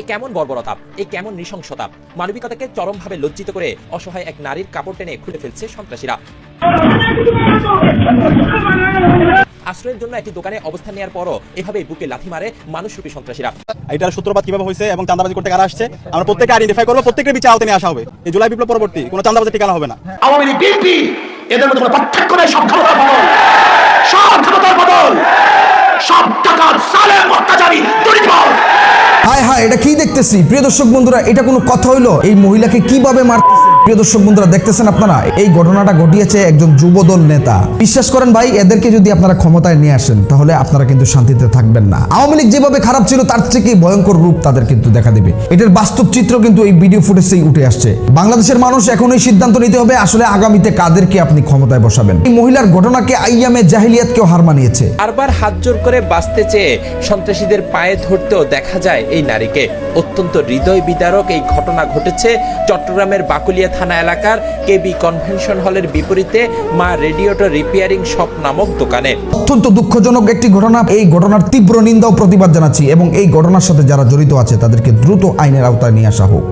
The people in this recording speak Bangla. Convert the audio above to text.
এ কেমন বর্বরতা? এ কেমন নৃশংসতা? মানবিকতাকে চরমভাবে লজ্জিত করে অসহায় এক নারীর কাপড় টেনে খুলে ফেলছে সন্ত্রাসীরা। আশ্রয়ের জন্য একটি দোকানে অবস্থান নেওয়ার পরও এভাবে বুকে লাথি মারে মানুষরূপী সন্ত্রাসীরা। এটার সূত্রপাত কীভাবে হয়েছে এবং চাঁদাবাজি করতে কারা আসছে আমরা প্রত্যেকে আইডেন্টিফাই করব প্রত্যেকের বিচার আওতায় নিয়ে আসা হবে। এই জুলাই বিপ্লব পরবর্তী কোনো চাঁদাবাজি ঠিকানা হবে না। আওয়ামী লীগ বিএনপি এদের মধ্যে কোনো পার্থক্য নেই সব ক্ষমতার বদল। সব ক্ষমতার বদল। সব টাকার সালেম অত্যাচারী দরিদ্র। এটা কি দেখতেছি? প্রিয় দর্শক বন্ধুরা, এটা কোনো কথা হইল? এই মহিলাকে কীভাবে মারতেছে? প্রিয় দর্শক বন্ধুরা, দেখতেছেন আপনারা? এই ঘটনাটা ঘটিয়েছে একজন যুবদল নেতা। বিশ্বাস করেন ভাই, এদেরকে যদি আপনারা ক্ষমতায় নিয়ে আসেন, তাহলে আপনারা কিন্তু শান্তিতে থাকবেন না। আওয়ামী লীগ যেভাবে খারাপ ছিল, তার থেকে ভয়ঙ্কর রূপ তাদের কিন্তু দেখা দেবে। এটার বাস্তব চিত্র কিন্তু এই ভিডিও ফুটেজেই উঠে আসছে। বাংলাদেশের মানুষ এখন এই সিদ্ধান্ত নিতে হবে, আসলে আগামীতে কাদেরকে আপনি ক্ষমতায় বসাবেন? এই মহিলার ঘটনাকে আইয়ামে জাহিলিয়াতকেও হার মানিয়েছে। বারবার হাত জোর করে বাঁচতে চেয়ে সন্ত্রাসীদের পায়ে ধরতেও দেখা যায় এই নারীকে। অত্যন্ত হৃদয় বিদারক এই ঘটনা ঘটেছে চট্টগ্রামের বাকুলিয়া থানা এলাকার কেবি কনভেনশন হলের বিপরীতে মা রেডিওটা রিপেয়ারিং শপ নামক দোকানে। অত্যন্ত দুঃখজনক একটি ঘটনা। এই ঘটনার তীব্র নিন্দা ও প্রতিবাদ জানাচ্ছি এবং এই ঘটনার সাথে যারা জড়িত আছে তাদেরকে দ্রুত আইনের আওতায় নিয়ে আসা হোক।